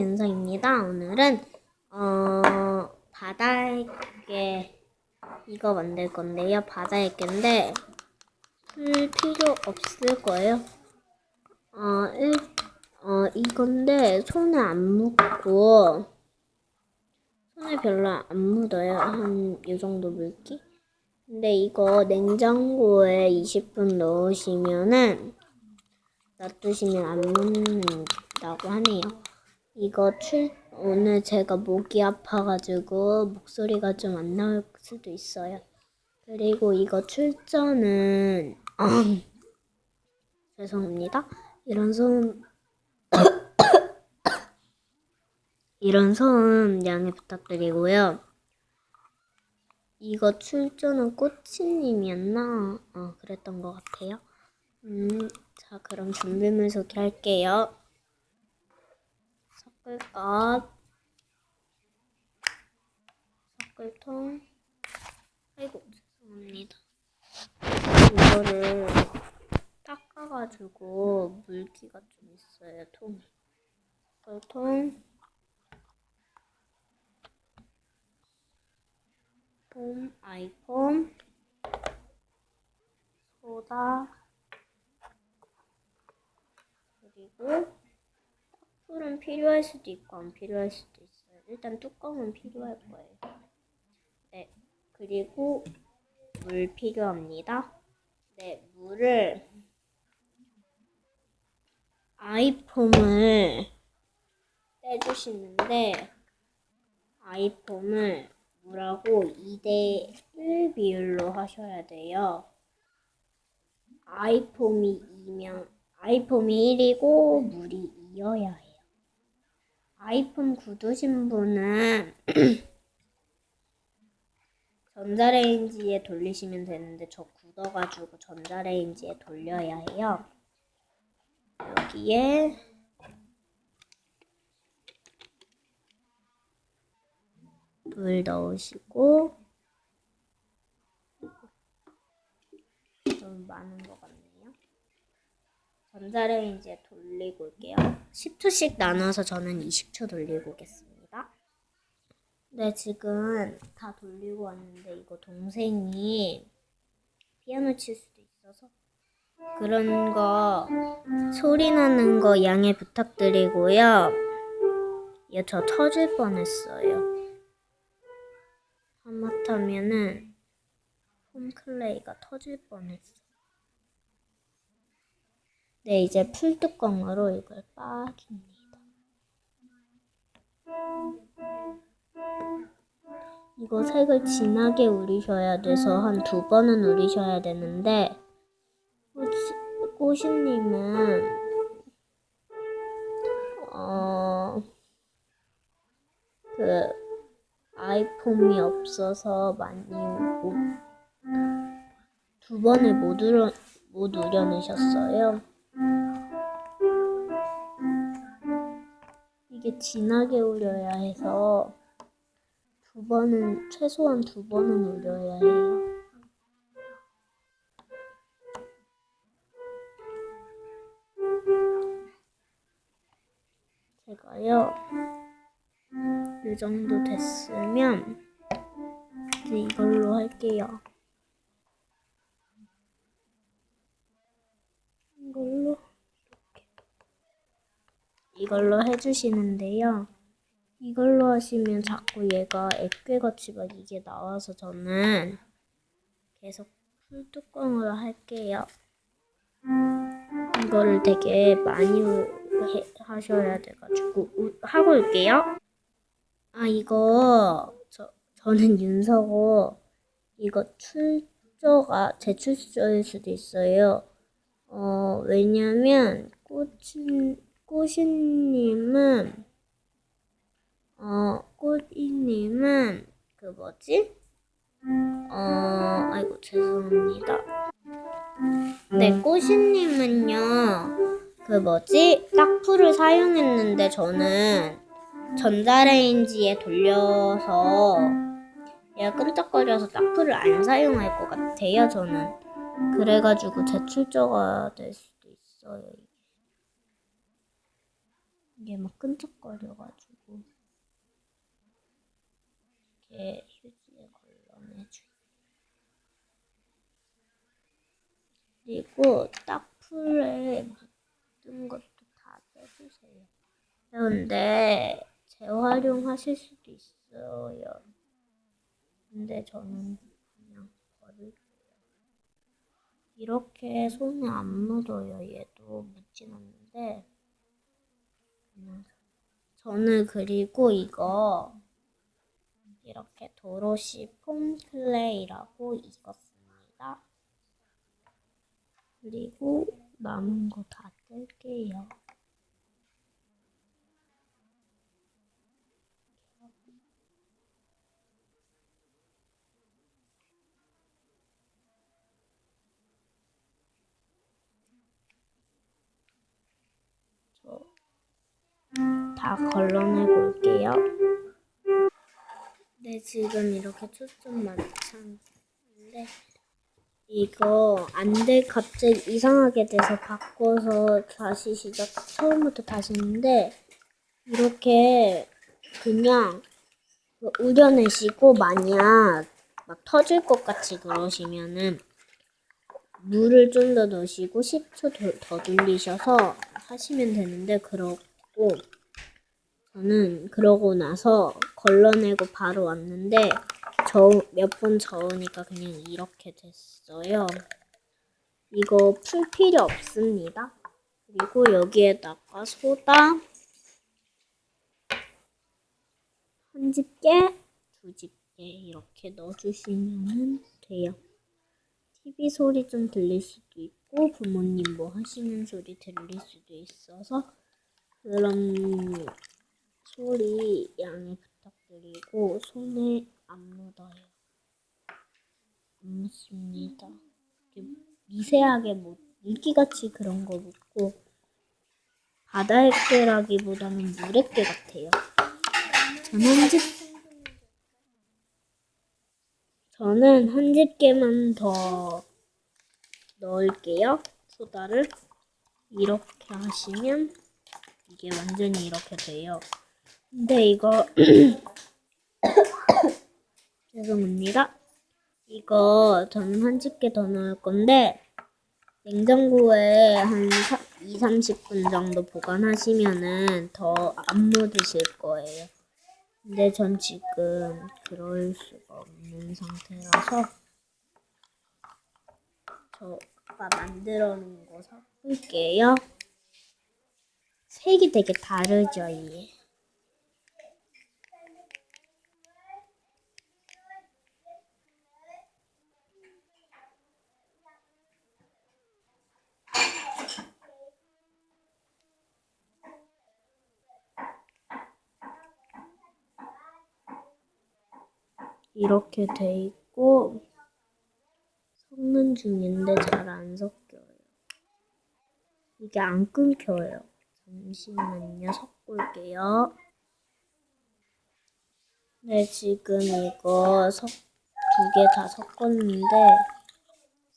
윤서입니다. 오늘은 어 바다에게 이거 만들 건데요. 바다에게인데 풀 필요 없을 거예요. 어, 일, 어 이건데 손에 안 묻고 손에 별로 안 묻어요. 한 이 정도 물기. 근데 이거 냉장고에 20분 넣으시면은 놔두시면 안 묻는다고 하네요. 이거 출 오늘 제가 목이 아파가지고 목소리가 좀 안 나올 수도 있어요. 그리고 이거 출전은 죄송합니다. 이런 소음 이런 소음 양해 부탁드리고요. 이거 출전은 꼬치님이었나? 어, 그랬던 것 같아요. 음, 자, 그럼 준비물 소개할게요. 섞을것, 섞을통, 아이고, 죄송합니다. 이거를 닦아가지고 물기가 좀 있어요, 통에. 섞을통, 폼, 아이폼, 소다, 그리고 풀은 필요할 수도 있고 안 필요할 수도 있어요. 일단 뚜껑은 필요할 거예요. 네, 그리고 물 필요합니다. 네, 물을 아이폼을 떼주시는데 아이폼을 물하고 2대 1 비율로 하셔야 돼요. 아이폼이 2면 아이폼이 1이고 물이 2여야 해요. 아이폰 굳으신 분은 전자레인지에 돌리시면 되는데 저 굳어가지고 전자레인지에 돌려야 해요. 여기에 물 넣으시고 좀 많은 것 같네요. 전자레인지에 돌리고 올게요. 10초씩 나눠서 저는 20초 돌리고 오겠습니다. 네, 지금 다 돌리고 왔는데 이거 동생이 피아노 칠 수도 있어서 그런 거 소리 나는 거 양해 부탁드리고요. 이거 저 터질 뻔했어요. 하마터면은 홈클레이가 터질 뻔했어. 네, 이제 풀뚜껑으로 이걸 빠깁니다. 이거 색을 진하게 우리셔야 돼서 한 두 번은 우리셔야 되는데 꼬시, 꼬시님은 어, 그 아이폰이 없어서 많이 못, 두 번을 못, 우려, 못 우려내셨어요. 이게 진하게 우려야 해서 두 번은 최소한 두 번은 우려야 해요. 제가요 이 정도 됐으면 이제 이걸로 할게요. 이걸로 이렇게 이걸로 해주시는데요. 이걸로 하시면 자꾸 얘가 액괴같이 막 이게 나와서 저는 계속 풀뚜껑으로 할게요. 이거를 되게 많이 해, 하셔야 돼가지고 우- 하고 올게요. 아 이거 저 저는 윤서고 이거 출조가 제 출조일 수도 있어요. 어 왜냐면 꽃인 꽃이님은 어 꽃이님은 그 뭐지? 어 아이고 죄송합니다. 네 꽃이님은요 그 뭐지 딱풀을 사용했는데 저는 전자레인지에 돌려서 얘가 끈적거려서 딱풀을 안 사용할 것 같아요 저는 그래가지고 제출조가 될 수도 있어요 이게. 막 끈적거려가지고 이렇게 휴지에 걸러내줘. 그리고 딱 풀에 묻은 것도 다 빼주세요. 근데 재활용하실 수도 있어요. 근데 저는 그냥 버릴게요. 이렇게 손에 안 묻어요. 얘도 묻진 않는데 그냥 저는 그리고 이거 이렇게 도로시 폼 클레이라고 익었습니다. 그리고 남은 거 다 뗄게요. 다 걸러내 볼게요. 네, 지금 이렇게 초점 맞췄는데 이거 안 돼 갑자기 이상하게 돼서 바꿔서 다시 시작 처음부터 다시 했는데 이렇게 그냥 그 우려내시고 만약 막 터질 것 같이 그러시면은 물을 좀 더 넣으시고 10초 더, 더 돌리셔서 하시면 되는데 그러고 저는 그러고 나서 걸러내고 바로 왔는데 저몇번 저으니까 그냥 이렇게 됐어요. 이거 풀 필요 없습니다. 그리고 여기에다가 소다 한 집게, 두 집게 이렇게 넣어주시면 돼요. TV 소리 좀 들릴 수도 있고 부모님 뭐 하시는 소리 들릴 수도 있어서 그런 소리 양해 부탁드리고 손에 안 묻어요. 안 묻습니다. 미세하게 뭐 물기같이 그런 거 묻고 바다액개라기보다는 물액개 같아요. 저는 한 집, 저는 한 집게만 더 넣을게요. 소다를 이렇게 하시면 이게 완전히 이렇게 돼요. 근데 이거 죄송합니다. 이거 저는 한 집게 더 넣을 건데 냉장고에 한 2, 30분 정도 보관하시면은 더 안 묻으실 거예요. 근데 전 지금 그럴 수가 없는 상태라서 저 아까 만들어 놓은 거 섞을게요. 색이 되게 다르죠, 이게. 이렇게 돼 있고 섞는 중인데 잘 안 섞여요. 이게 안 끊겨요. 잠시만요. 섞을게요. 네, 지금 이거 두개 다 섞었는데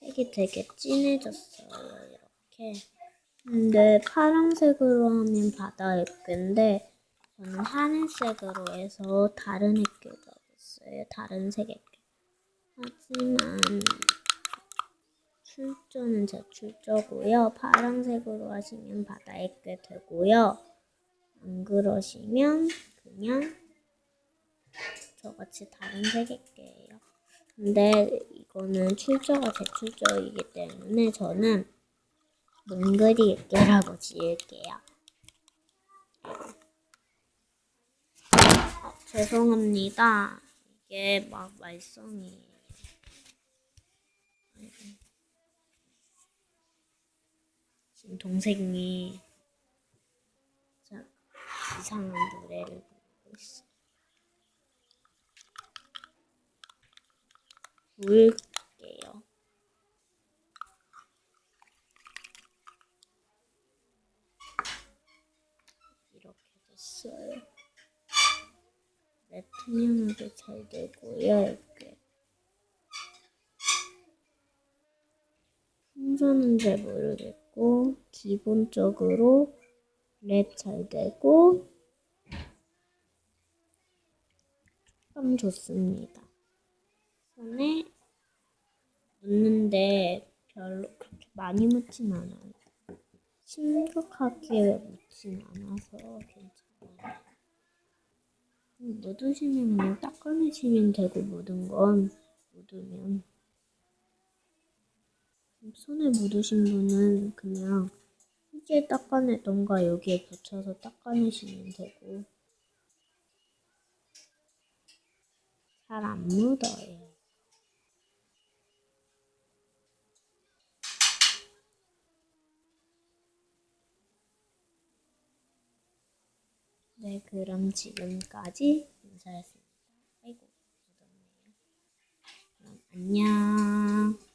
색이 되게 진해졌어요. 이렇게. 근데 파란색으로 하면 바다 액괴인데 저는 하늘색으로 해서 다른 액괴가 됐어요. 다른 색 액괴. 하지만 출조는 제 출조고요. 파란색으로 하시면 바다 액괴 되고요. 안 그러시면 그냥 저같이 다른 색 액괴예요. 근데 이거는 출조가 제 출조이기 때문에 저는 액괴라고 지을게요. 어, 죄송합니다. 이게 막 말썽이에요. 지금 동생이 자, 이상한 노래를 부르고 있어. 부을게요. 이렇게 됐어요. 네, 투명하게 잘 되고요. 이렇게. 풍선은 잘 모르겠고 기본적으로 랩 잘 되고 감 좋습니다. 손에 묻는데 별로 그렇게 많이 묻진 않아요. 심각하게 묻진 않아서 괜찮아요. 묻으시면 그냥 닦아내시면 되고 묻은 건 묻으면 손에 묻으신 분은 그냥 휴지에 닦아내던가 여기에 붙여서 닦아내시면 되고 잘 안 묻어요. 네, 그럼 지금까지 인사였습니다. 아이고, 묻었네요. 그럼 안녕.